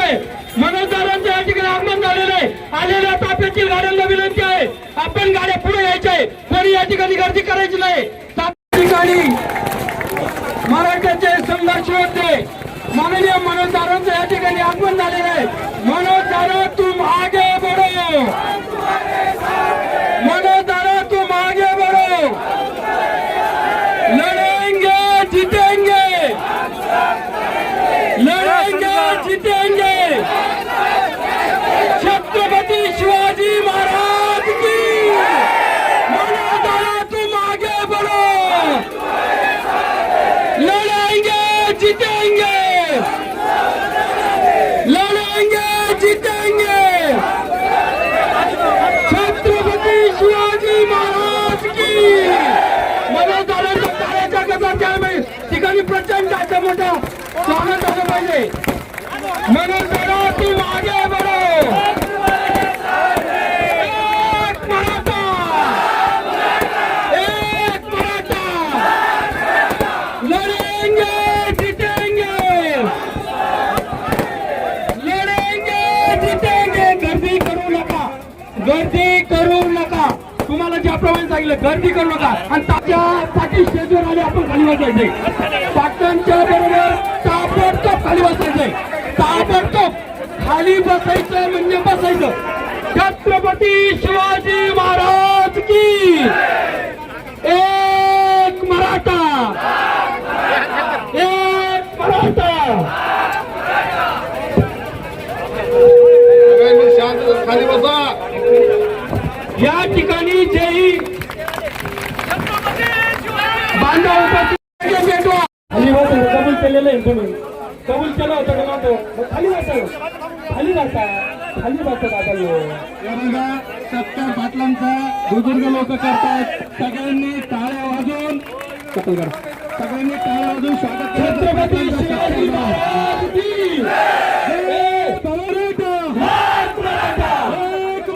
आहे मनोज दादांचं ठिकाणी आगमन झालेलं आहे. आलेल्या ताफ्यातील गाड्यांना विनंती आहे. आपण गाड्या पाहिजे. म्हणून दादा तू मागे बढ़ो. एक मराठा. एक मराठा. लड़ेंगे जीतेंगे. लढेंगे जितेंगे. गर्दी करू नका. गर्दी करू नका. तुम्हाला ज्याप्रमाणे सांगितलं गर्दी करू नका. आणि त्याच्या पाठी स्टेजवर आले आपण खाली बसायचे पाटणच्या बरोबर ताबडतोब खाली बसायचे ताबडतोब खाली बसायचं म्हणजे बसायचं. छत्रपती शिवाजी महाराज की एक मराठा. एक मराठा सगळ्यांनी शांत खाली बसा या ठिकाणी जेही बांधव उपस्थित भेटवा खाली कबूल केलेलं आहे तुम्ही कबूल केलं होतं का नव्हतं? मग खाली बसा. खाली बसा. खाली बसा दादा लो. या बघा सत्तर पाटलांचा बुजुर्ग लोक करतात. सगळ्यांनी टाळ्या वाजवून सगळ्यांनी टाळ्या वाजवून स्वागत छत्रपती शिवाजी महाराज की एक मराठा एक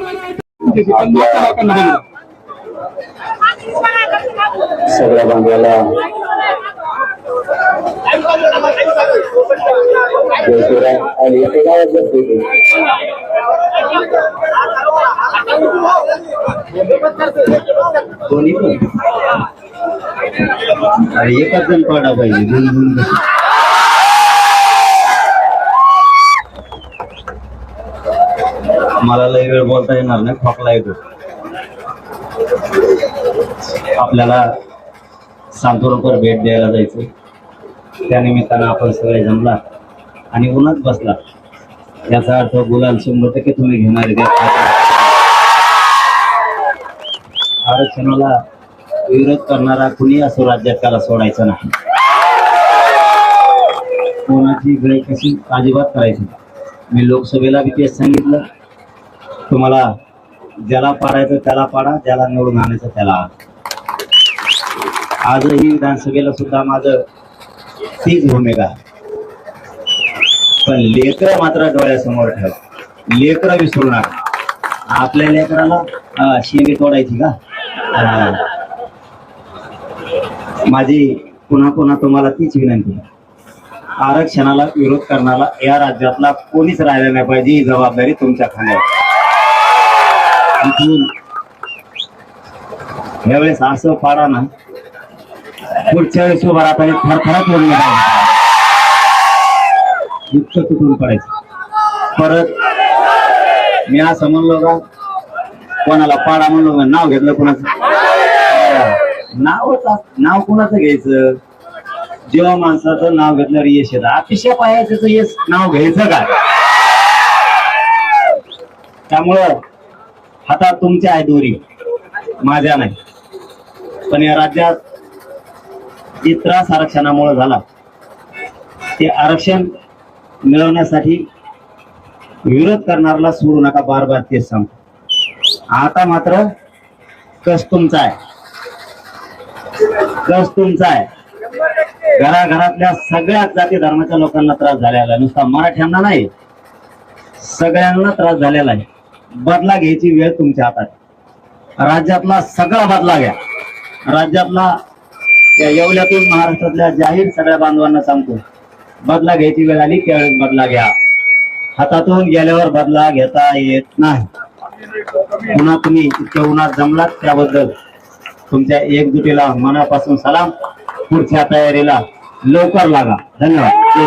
सगळ्या जयपुरा आणि गावात. कोणी पण. अरे एकच जण पडा पाहिजे. दोन दोन मला लय वेळ बोलता येणार नाही खोकला येतो आपल्याला सांतोरकर भेट द्यायला जायचं त्यानिमित्तानं आपण सगळे जमला आणि उन्हात बसला. याचा अर्थ गुलाल शंभर टक्के तुम्ही घेणार आरक्षणाला विरोध करणारा कुणी असो राज्यात त्याला सोडायचं नाही. कोणाची वेळ कशी अजिबात करायची? मी लोकसभेला बी तेच सांगितलं. तुम्हाला ज्याला पाडायचं त्याला पाडा ज्याला निवडून आणायचं त्याला आजही विधानसभेला सुद्धा माझं तीच भूमिका पण लेकरं मात्र डोळ्यासमोर ठेव. लेकरं विसरू नका आपल्या लेकराला अं, शेंगे तोडायची का? माझी पुन्हा पुन्हा तुम्हाला तीच विनंती आरक्षणाला विरोध करणारा या राज्यातला कोणीच राहिला नाही पाहिजे ही जबाबदारी तुमच्या खांद्यावर यावेळेस असं पाडा ना. पुढच्या वेळेस उभा राहता थरथरात ओढले पाहिजे इतकं तुटून पडायचं. परत मी असं म्हणलो का कोणाला पाडा म्हणलो का नाव घेतलं कोणाचं? नावच नाव कोणाचं घ्यायचं? जेव्हा माणसाचं नाव घेतल्यावर यश येतं. अतिशय पाया त्याचं यश नाव घ्यायचं का? त्यामुळं हातात तुमच्या आहे दोरी. माझ्या नाही. पण या राज्यात जे त्रास आरक्षणामुळे झाला ते आरक्षण मिळवण्यासाठी विरोध करणाऱ्याला सोडू नका बार बार तेच सांग आता मात्र कस तुमचा आहे? कस तुमचा आहे? घराघरातल्या सगळ्या जाती धर्माच्या लोकांना त्रास झालेला आहे. नुसता मराठ्यांना नाही सगळ्यांना त्रास झालेला आहे. बदला घ्यायची वेळ तुमच्या हातात. राज्यातला सगळा बदला घ्या. राज्यातला या येवल्यातून महाराष्ट्रातल्या जाहीर सगळ्या बांधवांना सांगतो बदला घ्यायची वेळ आली त्यावेळेस बदला घ्या. हातातून गेल्यावर बदला घेता येत नाही. पुन्हा तुम्ही इतक्या उन्हात जमलात त्याबद्दल तुमच्या एकजुटीला मनापासून सलाम. पुढच्या तयारीला लवकर लागा. धन्यवाद. जय